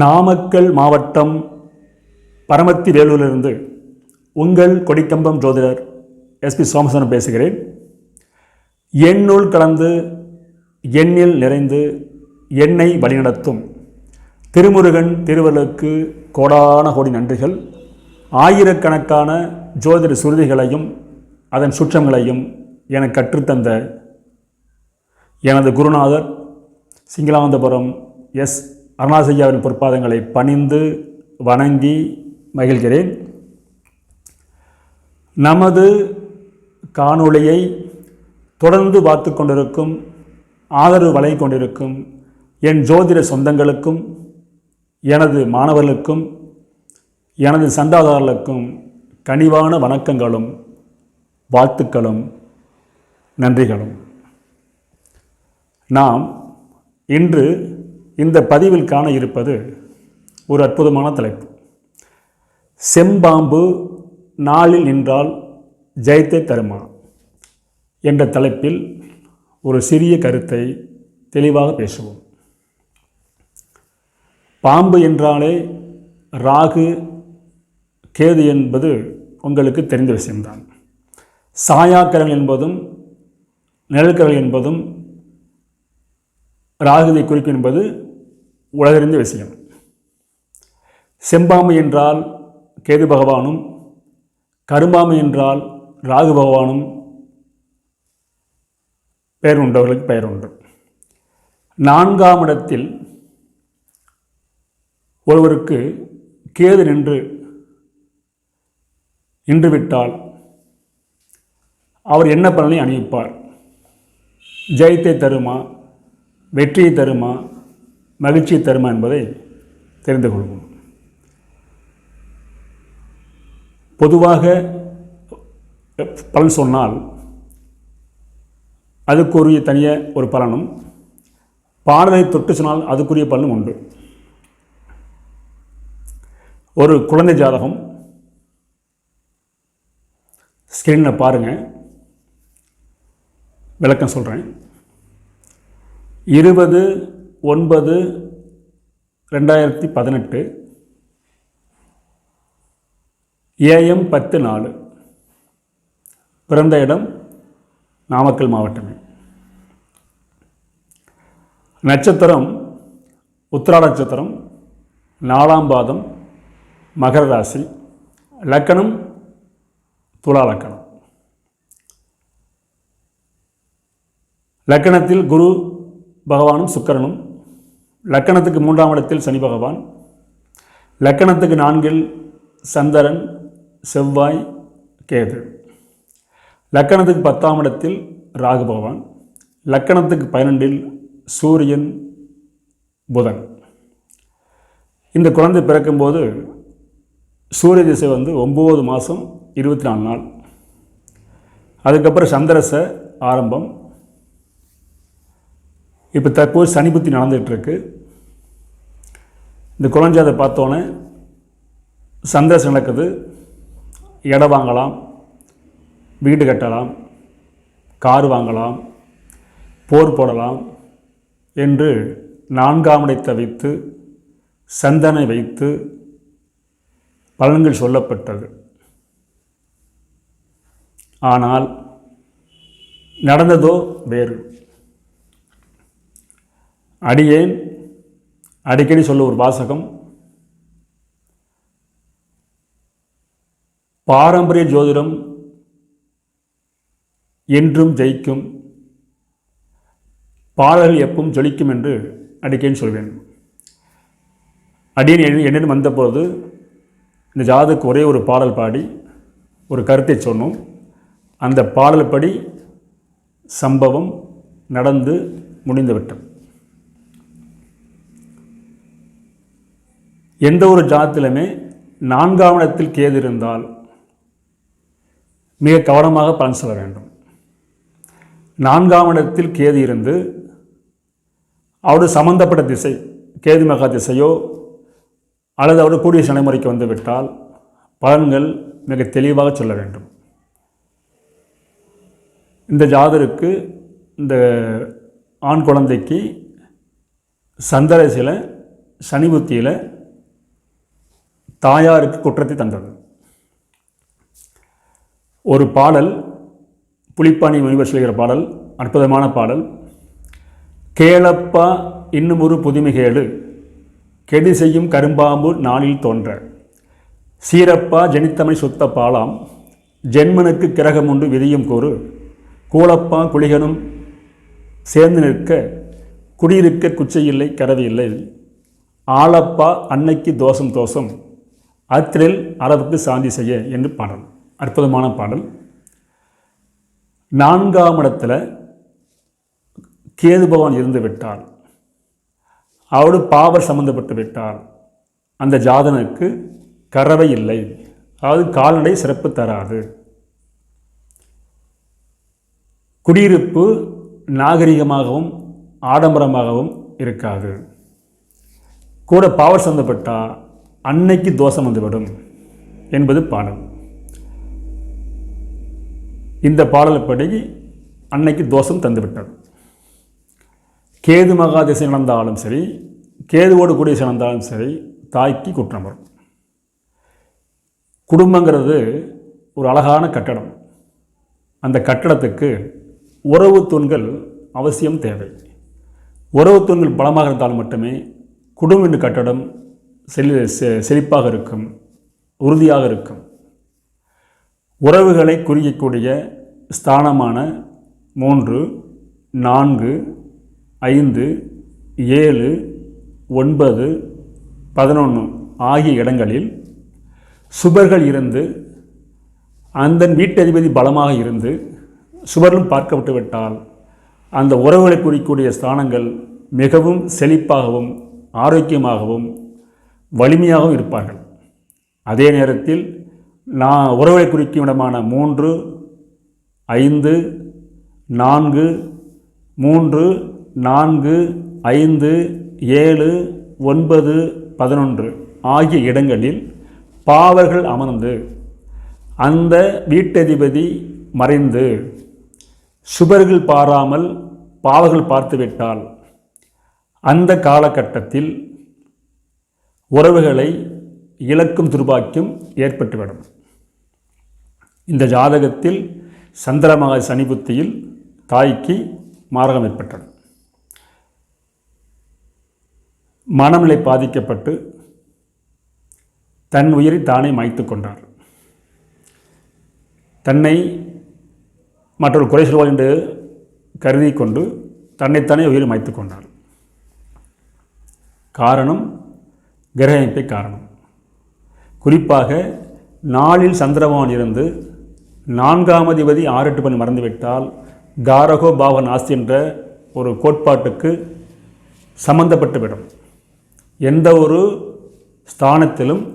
நாமக்கல் மாவட்டம் பரமத்தி வேலூரிலிருந்து உங்கள் கொடிக்கம்பம் ஜோதிடர் எஸ்பி சோமசனம் பேசுகிறேன். எண்ணுள் கலந்து எண்ணில் நிறைந்து என்னை வழிநடத்தும். திருமுருகன் திருவள்ளுக்கு கோடான கோடி நன்றிகள். ஆயிரக்கணக்கான ஜோதிட சுருதிகளையும் அதன் சுற்றங்களையும் எனக்கு கற்றுத்தந்த எனது குருநாதர் சிங்களாந்தபுரம் எஸ் அருணாசையாவின் பொற்பாதங்களை பணிந்து வணங்கி மகிழ்கிறேன். நமது காணொளியை தொடர்ந்து பார்த்து கொண்டிருக்கும் ஆதரவு வழங்கி கொண்டிருக்கும் என் ஜோதிட சொந்தங்களுக்கும் எனது மாணவர்களுக்கும் எனது சந்தாதாரர்களுக்கும் கனிவான வணக்கங்களும் வாழ்த்துக்களும் நன்றிகளும். நாம் இன்று இந்த பதிவில் காண இருப்பது ஒரு அற்புதமான தலைப்பு. செம்பாம்பு நாளில் நின்றால் ஜெயத்தை தருமா என்ற தலைப்பில் ஒரு சிறிய கருத்தை தெளிவாக பேசுவோம். பாம்பு என்றாலே ராகு கேது என்பது உங்களுக்கு தெரிந்த விஷயம்தான். சாயாக்கரங்கள் என்பதும் நிழல்கரல் என்பதும் ராகுதை குறிக்கும் என்பது உலகறிந்த விஷயம். செம்பாமை என்றால் கேது பகவானும் கரும்பாமை என்றால் ராகு பகவானும் பெயர் உண்டவர்களுக்கு பெயர் உண்டு. நான்காம் இடத்தில் ஒருவருக்கு கேது நின்று நின்றுவிட்டால் அவர் என்ன பலனை அணிவிப்பார்? ஜெயத்தை தருமா? வெற்றியை தருமா? மகிழ்ச்சியை தருமா என்பதை தெரிந்து கொள்வோம். பொதுவாக பலன் சொன்னால் அதுக்குரிய தனிய ஒரு பலனும் பாடலை தொட்டு சொன்னால் அதுக்குரிய பலனும் உண்டு. ஒரு குழந்தை ஜாதகம் ஸ்க்ரீனில் பாருங்கள் விளக்கம் சொல்கிறேன் இருபது ஒன்பது ரெண்டாயிரத்தி பதினெட்டு. ஏஎம் பத்து நாலு. பிறந்த இடம் நாமக்கல் மாவட்டமே. நட்சத்திரம் உத்திரா நட்சத்திரம் நாலாம் பாதம் மகர ராசி லக்கணம் துலா லக்கணம். லக்கணத்தில் குரு பகவானும் சுக்கரனும் லக்கணத்துக்கு மூன்றாம் இடத்தில் சனி பகவான் லக்கணத்துக்கு நான்கில் சந்திரன் செவ்வாய் கேது. லக்கணத்துக்கு பத்தாம் இடத்தில் ராகு பகவான் லக்கணத்துக்கு பன்னெண்டில் சூரியன் புதன். இந்த குழந்தை பிறக்கும்போது சூரிய திசை வந்து ஒம்பது மாதம் இருபத்தி நாலு நாள். அதுக்கப்புறம் சந்திரச ஆரம்பம் இப்போ தற்போது சனிபுத்தி நடந்துகிட்ருக்கு. இந்த குழந்தை அதை பார்த்தோன்னே சந்தோஷம் நடக்குது. இடம் வாங்கலாம் வீடு கட்டலாம் கார் வாங்கலாம் போர் போடலாம் என்று நான்காம் வைத்து சந்தனை வைத்து பலன்கள் சொல்லப்பட்டது. ஆனால் நடந்ததோ வேறு. அடியேன் அடிக்கடி சொல்ல ஒரு வாசகம். பாரம்பரிய ஜோதிடம் என்றும் ஜெயிக்கும். பாடல்கள் எப்பவும் ஜொலிக்கும் என்று அடிக்கேன்னு சொல்வேன். அடியேன் என் என்னிடம் வந்தபோது இந்த ஜாதக்கு ஒரே ஒரு பாடல் பாடி ஒரு கருத்தை சொன்னோம். அந்த பாடல் படி சம்பவம் நடந்து முடிந்துவிட்டது. எந்த ஒரு ஜாதத்திலுமே நான்காம் இடத்தில் கேது இருந்தால் மிக கவனமாக பலன் சொல்ல வேண்டும். நான்காம் இடத்தில் கேது இருந்து அவருடைய சம்பந்தப்பட்ட திசை கேது மகா திசையோ அல்லது அவருடைய கூடிய தலைமுறைக்கு வந்துவிட்டால் பலன்கள் மிக தெளிவாக சொல்ல வேண்டும். இந்த ஜாதருக்கு இந்த ஆண் குழந்தைக்கு சந்திரசில சனி புத்தியில் தாயாருக்கு குற்றத்தை தந்தது. ஒரு பாடல் புலிப்பாணி முனிவர் சொல்கிற பாடல் அற்புதமான பாடல். கேளப்பா இன்னும் ஒரு புதுமிகேடு கெடு செய்யும் கரும்பாம்பு நாளில் தோன்ற. சீரப்பா ஜனித்தமை சுத்த பாலாம். ஜென்மனுக்கு கிரகம் உண்டு விதியும் கூறு. கூலப்பா குளிகனும் சேர்ந்து நிற்க. குடியிருக்க குச்சையில்லை கரவி இல்லை. ஆளப்பா அன்னைக்கு தோஷம் தோஷம். அத்திரில் அளவுக்கு சாந்தி செய்ய என்று பாடல். அற்புதமான பாடல். நான்காம் இடத்துல கேது பகவான் இருந்து விட்டார். அவரோடு பாவர் சம்பந்தப்பட்டு விட்டார். அந்த ஜாதனுக்கு கறவை இல்லை. அதாவது கால்நடை சிறப்பு தராது. குடியிருப்பு நாகரிகமாகவும் ஆடம்பரமாகவும் இருக்காது. கூட பாவர் சம்பந்தப்பட்டால் அன்னைக்கு தோஷம் வந்துவிடும் என்பது பாடல் இந்த பாடல்படி அன்னைக்கு தோஷம் தந்துவிட்டது. கேது மகாதிசை நடந்தாலும் சரி கேதுவோடு கூடிய நடந்தாலும் சரி தாய்க்கு குற்றம் வரும். குடும்பங்கிறது ஒரு அழகான கட்டடம். அந்த கட்டடத்துக்கு உறவு தூண்கள் அவசியம் தேவை. உறவு தூண்கள் பலமாக இருந்தால் மட்டுமே குடும்ப கட்டடம் செழி செ- செழிப்பாக இருக்கும் உறுதியாக இருக்கும். உறவுகளை குறிக்கக்கூடிய ஸ்தானமான மூன்று நான்கு ஐந்து ஏழு ஒன்பது பதினொன்று ஆகிய இடங்களில் சுபர்கள் இருந்து அந்த வீட்டதிபதி பலமாக இருந்து சுவரும் பார்க்கப்பட்டு விட்டால் அந்த உறவுகளை குறிக்கக்கூடிய ஸ்தானங்கள் மிகவும் செழிப்பாகவும் ஆரோக்கியமாகவும் வலிமையாகவும் இருப்பார்கள். அதே நேரத்தில் நான் உறவை குறிக்கும் இடமான மூன்று ஐந்து நான்கு மூன்று நான்கு ஐந்து ஏழு ஒன்பது பதினொன்று ஆகிய இடங்களில் பாவர்கள் அமர்ந்து அந்த வீட்டதிபதி மறைந்து சுபர்கள் பாராமல் பாவர்கள் பார்த்துவிட்டால் அந்த காலகட்டத்தில் உறவுகளை இழக்கும் துர்பாக்கியம் ஏற்பட்டுவிடும் இந்த ஜாதகத்தில் சந்திரமக சனி புத்தியில் தாய்க்கு மாரகம் ஏற்பட்டது. மனநிலை பாதிக்கப்பட்டு தன் உயிரை தானே மாய்த்து கொண்டார். தன்னை மற்றொரு குறை சொல்வாள் என்று கருதி கொண்டு தன்னைத்தானே உயிரை மாய்த்து கொண்டார். காரணம் கிரக காரணம். குறிப்பாக நாளில் சந்திரபவன் இருந்து நான்காம் அதிபதி ஆறு எட்டு மறந்துவிட்டால் காரகோ பாவ நாஸ்தி என்ற ஒரு கோட்பாட்டுக்கு சம்பந்தப்பட்டுவிடும். எந்த ஒரு ஸ்தானத்திலும்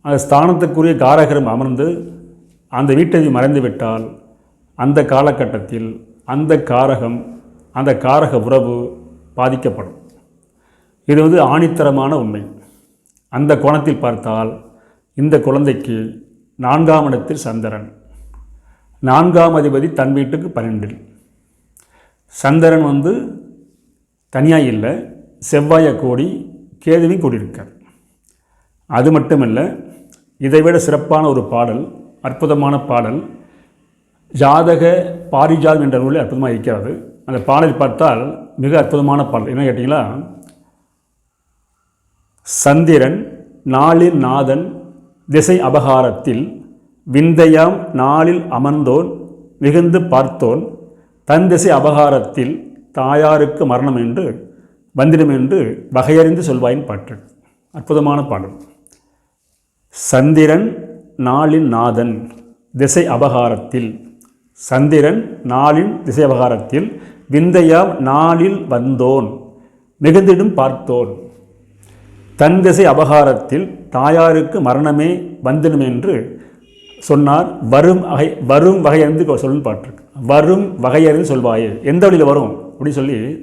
அந்த ஸ்தானத்துக்குரிய காரகரும் அமர்ந்து அந்த வீட்டை மறைந்துவிட்டால் அந்த காலகட்டத்தில் அந்த காரகம் அந்த காரக உறவு பாதிக்கப்படும். இது வந்து ஆணித்தரமான உண்மை. அந்த கோணத்தில் பார்த்தால் இந்த குழந்தைக்கு நான்காம் இடத்தில் சந்திரன். நான்காம் அதிபதி தன் வீட்டுக்கு பன்னெண்டில். சந்திரன் வந்து தனியாக இல்லை செவ்வாயை கோடி கேதுவையும் கூடியிருக்கார். அது மட்டுமல்ல இதைவிட சிறப்பான ஒரு பாடல் அற்புதமான பாடல் ஜாதக பாரிஜாதம் என்ற நூலில் அற்புதமாக இருக்கிறது அந்த பாடல் பார்த்தால் மிக அற்புதமான பாடல். என்ன கேட்டிங்களா? சந்திரன் நாளின் நாதன் திசை அபகாரத்தில் விந்தையாம் நாளில் அமர்ந்தோன் மிகுந்து பார்த்தோன் தன் திசை அபகாரத்தில் தாயாருக்கு மரணம் என்று வந்திடும் என்று வகையறிந்து சொல்வாயின் பாட்டு. அற்புதமான பாடல். சந்திரன் நாளின் நாதன் திசை அபகாரத்தில் சந்திரன் நாளின் திசை அபகாரத்தில் விந்தையாம் நாளில் வந்தோன் மிகுந்திடும் பார்த்தோன் தன் திசை அபகாரத்தில் தாயாருக்கு மரணமே வந்துடும் என்று சொன்னார். வரும் வகை வரும் வகையறிந்து சொல்லு பாட்டிருக்கு. வரும் வகையறிந்து சொல்வாயே. எந்த வழியில் வரும்? அப்படின்னு சொல்லி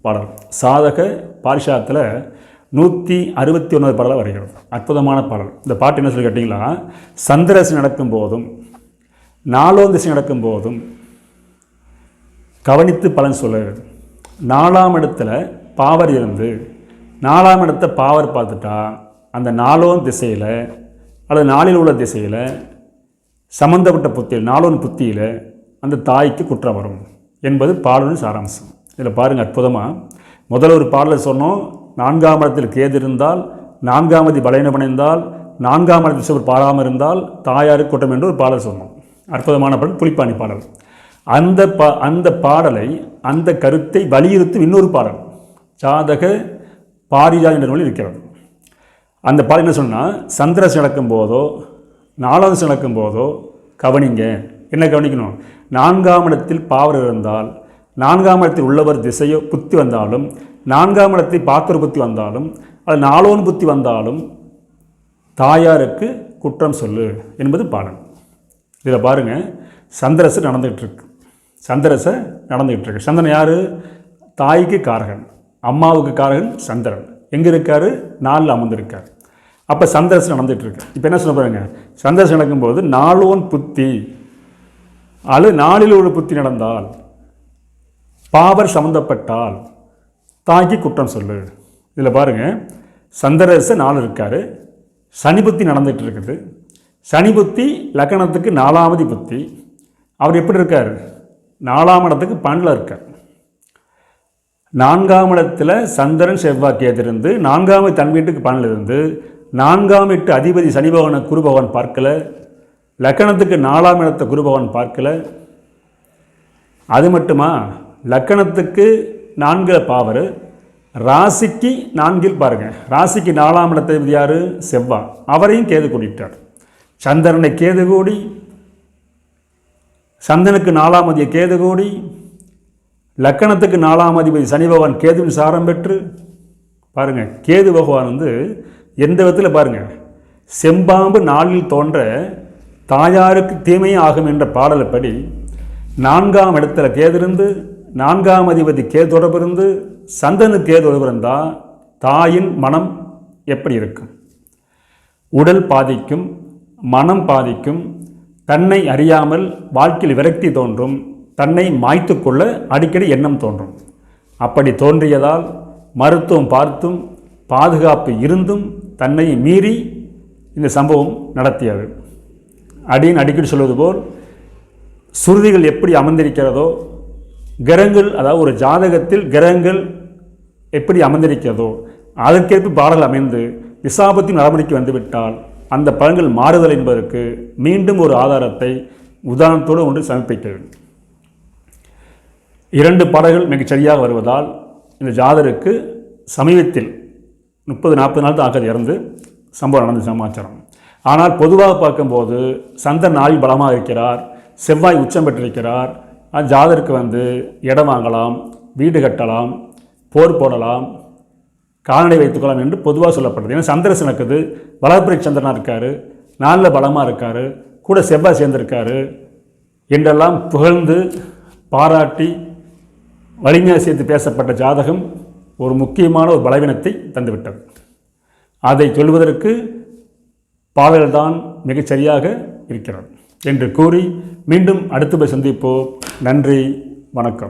பாடல். சாதக பாரிஷாத்தில் நூற்றி அறுபத்தி ஒன்பது பாடலாக வருகிறது. அற்புதமான பாடல். இந்த பாட்டு என்ன சொல்லி கேட்டிங்களா? சந்திரசி நடக்கும் போதும் நாலோ திசை நடக்கும் போதும் கவனித்து பலன் சொல்லுகிறது. நாலாம் இடத்துல பாவர் இருந்து நாலாம் இடத்த பாவர் பார்த்துட்டா அந்த நாலோன் திசையில் அல்லது நாளில் உள்ள திசையில் சம்மந்தப்பட்ட புத்தியில் நாலோன் புத்தியில் அந்த தாய்க்கு குற்றம் வரும் என்பது பாடலின் சாராம்சம். இதில் பாருங்கள் அற்புதமாக முதல் ஒரு பாடலை சொன்னோம் நான்காம் இடத்தில் கேது இருந்தால் நான்காம் அதி பலவீனமடைந்தால் நான்காம் இடத்தில் சுவர் பாராமல் இருந்தால் தாயாருக்கு குற்றம் என்று ஒரு பாடல் சொன்னோம். அற்புதமான பாடல் புலிப்பாணி பாடல். அந்த பா அந்த பாடலை அந்த கருத்தை வலியுறுத்தும் இன்னொரு பாடல். ஜாதக பாரிஜா என்ற நூலில் இருக்கிறது. அந்த பாடல் என்ன சொன்னால் சந்திரஸ் நடக்கும் போதோ நாலாவது நடக்கும் போதோ கவனிங்க. என்ன கவனிக்கணும்? நான்காம் இடத்தில் பாவர் இருந்தால் நான்காம் இடத்தில் உள்ளவர் திசையோ புத்தி வந்தாலும் நான்காம் இடத்தில் பார்க்கிற புத்தி வந்தாலும் அது நாலோன் புத்தி வந்தாலும் தாயாருக்கு குற்றம் சொல்லு என்பது பாடல். இதில் பாருங்கள் சந்திரசு நடந்துகிட்ருக்கு சந்திரசை நடந்துகிட்ருக்கு சந்திரன் யார்? தாய்க்கு காரகன். அம்மாவுக்கு காரகன் சந்திரன். எங்கே இருக்கார்? நாளில் அமர்ந்திருக்கார். அப்போ சந்திரசு நடந்துகிட்ருக்கு இப்போ என்ன சொல்ல பாருங்க சந்திரசு நடக்கும்போது நாலோன் புத்தி. அல்லது நாளில் ஒரு புத்தி நடந்தால் பாவர் சம்மந்தப்பட்டால் தாக்கி குற்றம் சொல்லு. இதில் பாருங்கள் சந்திரச நாள் இருக்கார். சனி புத்தி நடந்துகிட்டு இருக்குது சனி புத்தி லக்கணத்துக்கு நாலாவது புத்தி. அவர் எப்படி இருக்கார்? நாலாம் இடத்துக்கு பன்னில் இருக்கார். நான்காம் இடத்துல சந்திரன் செவ்வாய் கேதிருந்து நான்காம் தன் வீட்டுக்கு பன்னில் இருந்து நான்காம் எட்டு அதிபதி சனி பகவானை குரு பகவான் பார்க்கல லக்கணத்துக்கு நாலாம் இடத்தை குரு பகவான் பார்க்கல. அது மட்டுமா? லக்கணத்துக்கு நான்கு பாவர் ராசிக்கு நான்கில் பாருங்கள் ராசிக்கு நாலாம் இடத்தை யார்? செவ்வா அவரையும் கேது கூட்டிட்டார். சந்திரனை கேது கூடி சந்தனுக்கு நாலாம் அதிபதி கேது கூடி லக்கணத்துக்கு நாலாம் அதிபதி சனி பகவான் கேதுவின் சாரம் பெற்று பாருங்கள் கேது பகவான் வந்து எந்த விதத்தில் பாருங்கள் செம்பாம்பு நாளில் தோன்ற தாயாருக்கு தீமை ஆகும் என்ற பாடலைப்படி நான்காம் இடத்துல கேதிருந்து நான்காம் அதிபதி கேது தொடர்பு இருந்து சந்தனுக்கு கேது தொடர்பு இருந்தால் தாயின் மனம் எப்படி இருக்கும்? உடல் பாதிக்கும் மனம் பாதிக்கும் தன்னை அறியாமல் வாழ்க்கையில் விரக்தி தோன்றும் தன்னை மாய்த்து கொள்ள அடிக்கடி எண்ணம் தோன்றும். அப்படி தோன்றியதால் மருத்துவம் பார்த்தும் பாதுகாப்பு இருந்தும் தன்னை மீறி இந்த சம்பவம் நடத்தியது. அடின்னு அடிக்கடி சொல்வது போல் சுருதிகள் எப்படி அமர்ந்திருக்கிறதோ கிரகங்கள் அதாவது ஒரு ஜாதகத்தில் கிரகங்கள் எப்படி அமர்ந்திருக்கிறதோ அதற்கேற்ப பாடல் அமைந்து விசாபத்தின் நடைமுறைக்கு வந்துவிட்டால் அந்த பலன்கள் மாறுதல் என்பதற்கு மீண்டும் ஒரு ஆதாரத்தை உதாரணத்தோடு ஒன்று சமர்ப்பிக்க இரண்டு பாடல்கள் மிகச்சரியாக வருவதால் இந்த ஜாதருக்கு சமீபத்தில் முப்பது நாற்பது நாள் தான் ஆகிறது இறந்து சம்பவம் நடந்த சமாச்சாரம். ஆனால் பொதுவாக பார்க்கும்போது சந்திரன் ஆய்வு பலமாக இருக்கிறார் செவ்வாய் உச்சம் பெற்றிருக்கிறார். ஜாதருக்கு வந்து இடம் வாங்கலாம் வீடு கட்டலாம் போர் போடலாம் கால்நடை வைத்துக்கொள்ளலாம் என்று பொதுவாக சொல்லப்படுது ஏன்னா சந்திரசன் இருக்குது வளர்பிறை சந்திரனாக இருக்கார் நாளில் பலமாக இருக்கார் கூட செவ்வாய் சேர்ந்திருக்காரு என்றெல்லாம் புகழ்ந்து பாராட்டி வலிஞர் சேர்த்து பேசப்பட்ட ஜாதகம் ஒரு முக்கியமான ஒரு பலவீனத்தை தந்துவிட்டது. அதை சொல்வதற்கு பாடல்தான் மிகச்சரியாக இருக்கிறது என்று கூறி மீண்டும் அடுத்த போய் சந்திப்போம். நன்றி வணக்கம்.